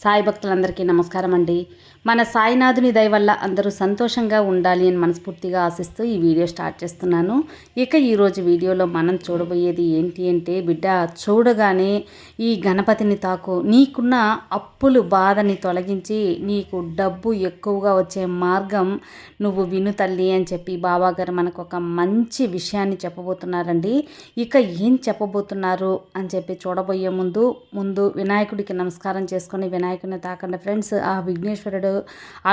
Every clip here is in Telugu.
సాయి భక్తులందరికీ నమస్కారం అండి. మన సాయినాథుని దయ వల్ల అందరూ సంతోషంగా ఉండాలి అని మనస్ఫూర్తిగా ఆశిస్తూ ఈ వీడియో స్టార్ట్ చేస్తున్నాను. ఇక ఈరోజు వీడియోలో మనం చూడబోయేది ఏంటి అంటే బిడ్డ చూడగానే ఈ గణపతిని తాకు. నీకున్న అప్పులు బాధని తొలగించి నీకు డబ్బు ఎక్కువగా వచ్చే మార్గం నువ్వు విను తల్లి అని చెప్పి బాబాగారు మనకు ఒక మంచి విషయాన్ని చెప్పబోతున్నారండి. ఇక ఏం చెప్పబోతున్నారు అని చెప్పి చూడబోయే ముందు ముందు వినాయకుడికి నమస్కారం చేసుకొని వినాయకుడిని తాకండి. ఫ్రెండ్స్ ఆ విఘ్నేశ్వరుడు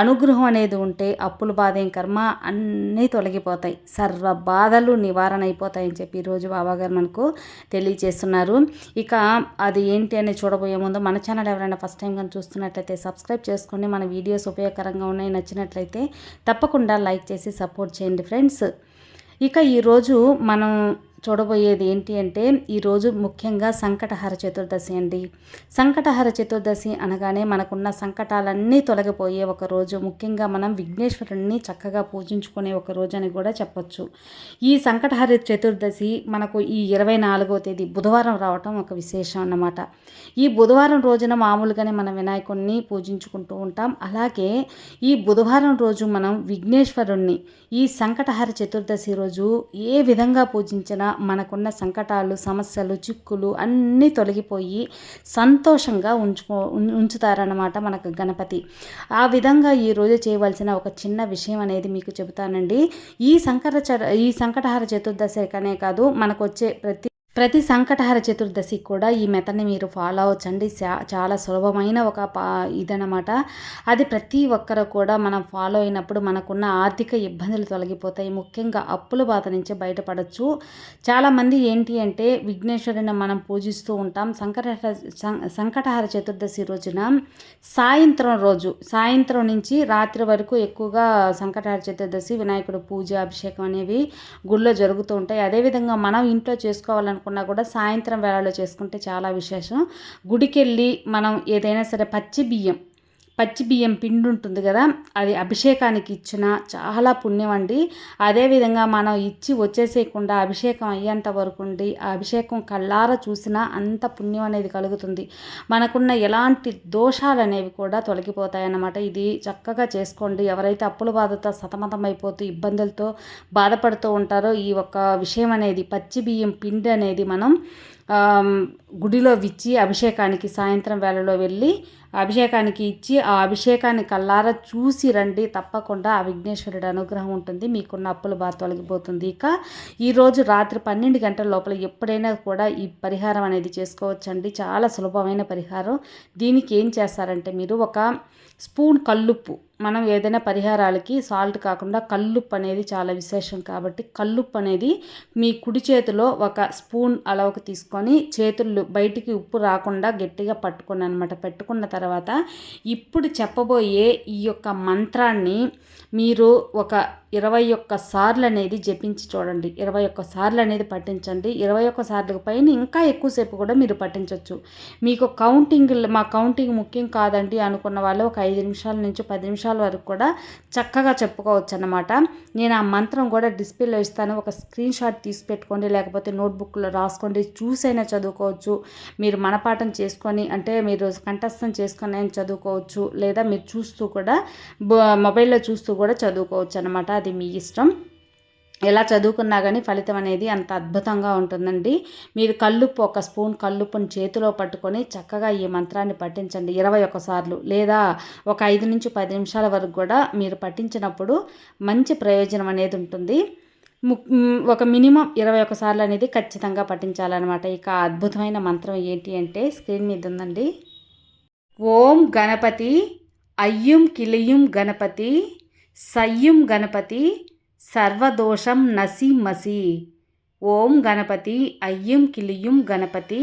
అనుగ్రహం అనేది ఉంటే అప్పులు బాధేం కర్మ? అన్నీ తొలగిపోతాయి. సర్వ బాధలు నివారణ అయిపోతాయని చెప్పి ఈరోజు బాబాగారు మనకు తెలియజేస్తున్నారు. ఇక అది ఏంటి అని చూడబోయే ముందు మన ఛానల్ ఎవరైనా ఫస్ట్ టైం కానీ చూస్తున్నట్లయితే సబ్స్క్రైబ్ చేసుకోండి మన వీడియోస్ ఉపయోగకరంగా ఉన్నాయి నచ్చినట్లయితే తప్పకుండా లైక్ చేసి సపోర్ట్ చేయండి ఫ్రెండ్స్. ఇక ఈరోజు మనం చూడబోయేది ఏంటి అంటే ఈరోజు ముఖ్యంగా సంకటహర చతుర్దశి అండి. సంకటహర చతుర్దశి అనగానే మనకున్న సంకటాలన్నీ తొలగిపోయే ఒక రోజు. ముఖ్యంగా మనం విఘ్నేశ్వరుణ్ణి చక్కగా పూజించుకునే ఒక రోజు అని కూడా చెప్పొచ్చు. ఈ సంకటహర చతుర్దశి మనకు ఈ ఇరవై నాలుగో తేదీ బుధవారం రావటం ఒక విశేషం అన్నమాట. ఈ బుధవారం రోజున మామూలుగానే మనం వినాయకుడిని పూజించుకుంటూ ఉంటాం. అలాగే ఈ బుధవారం రోజు మనం విఘ్నేశ్వరుణ్ణి ఈ సంకటహర చతుర్దశి రోజు ఏ విధంగా పూజించినా మనకున్న సంకటాలు సమస్యలు చిక్కులు అన్నీ తొలగిపోయి సంతోషంగా ఉంచుకో ఉంచుతారన్నమాట మనకు గణపతి. ఆ విధంగా ఈరోజు చేయవలసిన ఒక చిన్న విషయం అనేది మీకు చెబుతానండి. ఈ సంకట ఈ సంకటహార చతుర్దశికనే కాదు మనకు వచ్చే ప్రతి ప్రతి సంకటహర చతుర్దశి కూడా ఈ మెథడ్ని మీరు ఫాలో అవ్వచ్చండి. చాలా సులభమైన ఒక పా ఇదనమాట అది ప్రతి ఒక్కరు కూడా మనం ఫాలో అయినప్పుడు మనకున్న ఆర్థిక ఇబ్బందులు తొలగిపోతాయి. ముఖ్యంగా అప్పుల బాధ నుంచి బయటపడచ్చు. చాలామంది ఏంటి అంటే విఘ్నేశ్వరుని మనం పూజిస్తూ ఉంటాం. సంకటహర సంకటహర చతుర్దశి రోజున సాయంత్రం రోజు సాయంత్రం నుంచి రాత్రి వరకు ఎక్కువగా సంకటహర చతుర్దశి వినాయకుడు పూజ అభిషేకం అనేవి గుళ్ళో జరుగుతూ ఉంటాయి. అదేవిధంగా మనం ఇంట్లో చేసుకోవాలని అనుకున్నా కూడా సాయంత్రం వేళలో చేసుకుంటే చాలా విశేషం. గుడికి వెళ్ళి మనం ఏదైనా సరే పచ్చి బియ్యం పచ్చి బియ్యం పిండి ఉంటుంది కదా అది అభిషేకానికి ఇచ్చిన చాలా పుణ్యం అండి. అదేవిధంగా మనం ఇచ్చి వచ్చేసేయకుండా అభిషేకం అయ్యేంత వరకు ఉండి ఆ అభిషేకం కళ్ళారా చూసినా అంత పుణ్యం అనేది కలుగుతుంది. మనకున్న ఎలాంటి దోషాలు అనేవి కూడా తొలగిపోతాయి అన్నమాట ఇది చక్కగా చేసుకోండి. ఎవరైతే అప్పుల బాధతో సతమతం అయిపోతూ ఇబ్బందులతో బాధపడుతూ ఉంటారో ఈ ఒక్క విషయం అనేది పచ్చి బియ్యం పిండి అనేది మనం గుడిలో విచ్చి అభిషేకానికి సాయంత్రం వేళలో వెళ్ళి అభిషేకానికి ఇచ్చి ఆ అభిషేకాన్ని కల్లారా చూసి రండి. తప్పకుండా ఆ విఘ్నేశ్వరుడు అనుగ్రహం ఉంటుంది. మీకున్న అప్పులు బాధ తొలగిపోతుంది. ఇక ఈరోజు రాత్రి పన్నెండు గంటల లోపల ఎప్పుడైనా కూడా ఈ పరిహారం అనేది చేసుకోవచ్చండి. చాలా సులభమైన పరిహారం. దీనికి ఏం చేస్తారంటే మీరు ఒక స్పూన్ కల్లుప్పు మనం ఏదైనా పరిహారాలకి సాల్ట్ కాకుండా కల్లుప్పు అనేది చాలా విశేషం కాబట్టి కల్లుప్పు అనేది మీ కుడి చేతిలో ఒక స్పూన్ అలవకు తీసుకొని చేతులు బయటికి ఉప్పు రాకుండా గట్టిగా పట్టుకుని అనమాట పెట్టుకున్న తర్వాత ఇప్పుడు చెప్పబోయే ఈ యొక్క మంత్రాన్ని మీరు ఒక ఇరవై ఒక్క సార్లు అనేది జపించి చూడండి. ఇరవై ఒక్క సార్లు అనేది పట్టించండి ఇరవై ఒక్క సార్లు పైన ఇంకా ఎక్కువసేపు కూడా మీరు పట్టించవచ్చు మీకు కౌంటింగ్ మా కౌంటింగ్ ముఖ్యం కాదండి అనుకున్న వాళ్ళు ఒక ఐదు నిమిషాల నుంచి పది నిమిషాలు వరకు కూడా చక్కగా చెప్పుకోవచ్చు అన్నమాట నేను ఆ మంత్రం కూడా డిస్ప్లేలో ఇస్తాను. ఒక స్క్రీన్ షాట్ తీసి పెట్టుకోండి లేకపోతే నోట్బుక్లో రాసుకోండి. చూసైనా చదువుకోవచ్చు. మీరు మనపాఠం చేసుకొని అంటే మీరు కంఠస్థం చేసుకొని అయినా చదువుకోవచ్చు. లేదా మీరు చూస్తూ కూడా మొబైల్లో చూస్తూ కూడా చదువుకోవచ్చు అనమాట అది మీ ఇష్టం. ఎలా చదువుకున్నా కానీ ఫలితం అనేది అంత అద్భుతంగా ఉంటుందండి. మీరు కల్లుప్పు ఒక స్పూన్ కల్లుప్పుని చేతిలో పట్టుకొని చక్కగా ఈ మంత్రాన్ని పట్టించండి ఇరవై ఒకసార్లు లేదా ఒక ఐదు నుంచి పది నిమిషాల వరకు కూడా మీరు పట్టించినప్పుడు మంచి ప్రయోజనం అనేది ఉంటుంది. ఒక మినిమం ఇరవై ఒకసార్లు అనేది ఖచ్చితంగా పఠించాలన్నమాట. ఇక అద్భుతమైన మంత్రం ఏంటి అంటే స్క్రీన్ మీద ఉందండి. ఓం గణపతి అయ్యుం కిలియుం గణపతి సయ్యుం గణపతి సర్వదోషం నసి మసి ఓం గణపతి అయ్యం కిలియుం గణపతి.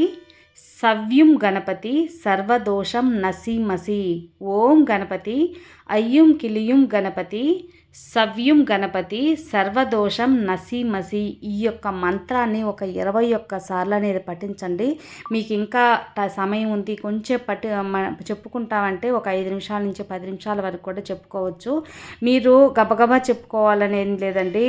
సవ్యం గణపతి సర్వదోషం నసీమసి ఓం గణపతి అయ్యుం కిలియుం గణపతి సవ్యం గణపతి సర్వదోషం నసీమసి ఈ యొక్క మంత్రాన్ని ఒక ఇరవై ఒక్క సార్లు అనేది పఠించండి. మీకు ఇంకా సమయం ఉంది. కొంచెం పట్టి చెప్పుకుంటామంటే ఒక ఐదు నిమిషాల నుంచి పది నిమిషాల వరకు కూడా చెప్పుకోవచ్చు. మీరు గబగబా చెప్పుకోవాలనేది లేదండి.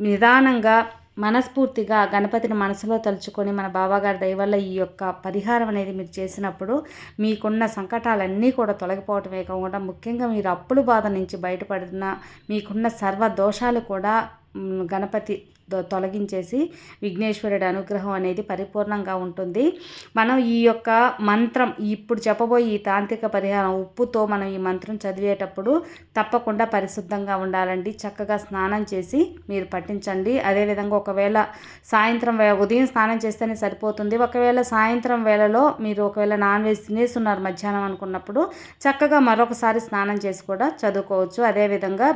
నిదానంగా మనస్ఫూర్తిగా గణపతిని మనసులో తలుచుకొని మన బాబాగారి దయవల్ల ఈ యొక్క పరిహారం అనేది మీరు చేసినప్పుడు మీకున్న సంకటాలన్నీ కూడా తొలగిపోవటమే కాకుండా ముఖ్యంగా మీరు అప్పుల బాధ నుంచి బయటపడిన మీకున్న సర్వ దోషాలు కూడా గణపతి తొలగించేసి విఘ్నేశ్వరుడి అనుగ్రహం అనేది పరిపూర్ణంగా ఉంటుంది. మనం ఈ యొక్క మంత్రం ఇప్పుడు చెప్పబోయే ఈ తాంత్రిక పరిహారం ఉప్పుతో మనం ఈ మంత్రం చదివేటప్పుడు తప్పకుండా పరిశుద్ధంగా ఉండాలండి. చక్కగా స్నానం చేసి మీరు పట్టించండి అదేవిధంగా ఒకవేళ సాయంత్రం ఉదయం స్నానం చేస్తేనే సరిపోతుంది. ఒకవేళ సాయంత్రం వేళలో మీరు ఒకవేళ నాన్ వెజ్ తినేస్తున్నారు మధ్యాహ్నం అనుకున్నప్పుడు చక్కగా మరొకసారి స్నానం చేసి కూడా చదువుకోవచ్చు. అదేవిధంగా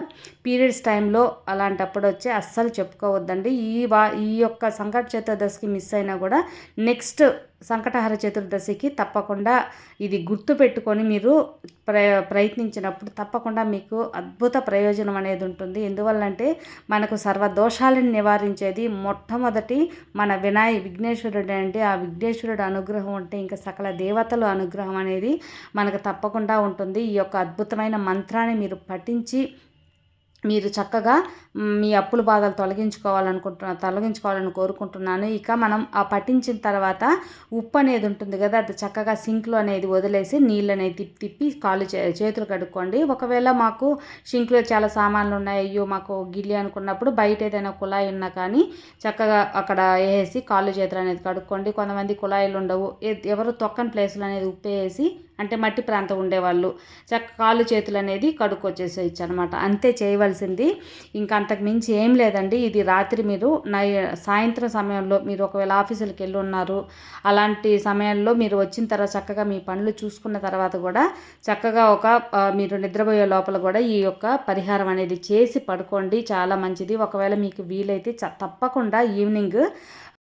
పీరియడ్స్ టైంలో అలాంటప్పుడు వచ్చి అస్సలు చెప్పుకోవద్దండి. అండి ఈ వా ఈ యొక్క సంకట చతుర్దశికి మిస్ అయినా కూడా నెక్స్ట్ సంకటహర చతుర్దశికి తప్పకుండా ఇది గుర్తు పెట్టుకొని మీరు ప్ర ప్రయత్నించినప్పుడు తప్పకుండా మీకు అద్భుత ప్రయోజనం అనేది ఉంటుంది. ఎందువల్లంటే మనకు సర్వ దోషాలను నివారించేది మొట్టమొదటి మన వినాయ విఘ్నేశ్వరుడు అంటే ఆ విఘ్నేశ్వరుడు అనుగ్రహం ఉంటే ఇంకా సకల దేవతల అనుగ్రహం అనేది మనకు తప్పకుండా ఉంటుంది. ఈ యొక్క అద్భుతమైన మంత్రాన్ని మీరు పఠించి మీరు చక్కగా మీ అప్పుల బాధలు తొలగించుకోవాలనుకుంటున్నా తొలగించుకోవాలని కోరుకుంటున్నాను. ఇక మనం ఆ పట్టించిన తర్వాత ఉప్పు అనేది ఉంటుంది కదా అది చక్కగా సింక్లో అనేది వదిలేసి నీళ్ళు అనేది తిప్పి తిప్పి కాళ్ళు చేతులు కడుక్కోండి. ఒకవేళ మాకు సింక్లో చాలా సామాన్లు ఉన్నాయి అయ్యో మాకు గిల్లి అనుకున్నప్పుడు బయట ఏదైనా కుళాయి ఉన్నా కానీ చక్కగా అక్కడ వేసి కాళ్ళు చేతులు అనేది కడుక్కోండి. కొంతమంది కుళాయిలు ఉండవు. ఎవరు తొక్కని ప్లేసులు అనేది ఉప్పు వేసి అంటే మట్టి ప్రాంతం ఉండేవాళ్ళు చక్క కాళ్ళు చేతులు అనేది కడుక్కొచ్చేసేయచ్చు అనమాట అంతే చేయవలసింది ఇంకా అంతకు మించి ఏం లేదండి. ఇది రాత్రి మీరు నై సాయంత్రం సమయంలో మీరు ఒకవేళ ఆఫీసులకు వెళ్ళి ఉన్నారు అలాంటి సమయంలో మీరు వచ్చిన తర్వాత చక్కగా మీ పనులు చూసుకున్న తర్వాత కూడా చక్కగా ఒక మీరు నిద్రపోయే లోపల కూడా ఈ యొక్క పరిహారం అనేది చేసి పడుకోండి. చాలా మంచిది. ఒకవేళ మీకు వీలైతే తప్పకుండా ఈవినింగ్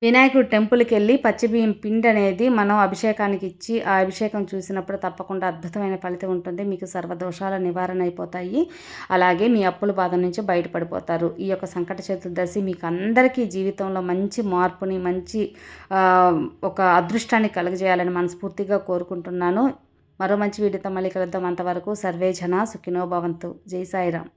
వినాయకుడు టెంపుల్కి వెళ్ళి పచ్చిబియ్యం పిండి అనేది మనం అభిషేకానికి ఇచ్చి ఆ అభిషేకం చూసినప్పుడు తప్పకుండా అద్భుతమైన ఫలితం ఉంటుంది. మీకు సర్వదోషాల నివారణ అయిపోతాయి. అలాగే మీ అప్పుల బాధ నుంచి బయటపడిపోతారు. ఈ యొక్క సంకట చతుర్దశి మీకు అందరికీ జీవితంలో మంచి మార్పుని మంచి ఒక అదృష్టాన్ని కలుగజేయాలని మనస్ఫూర్తిగా కోరుకుంటున్నాను. మరో మంచి వీడియోతో మళ్ళీ కలుద్దాం. అంతవరకు సర్వే జన సుఖినో భవంతు. జై సాయిరామ్.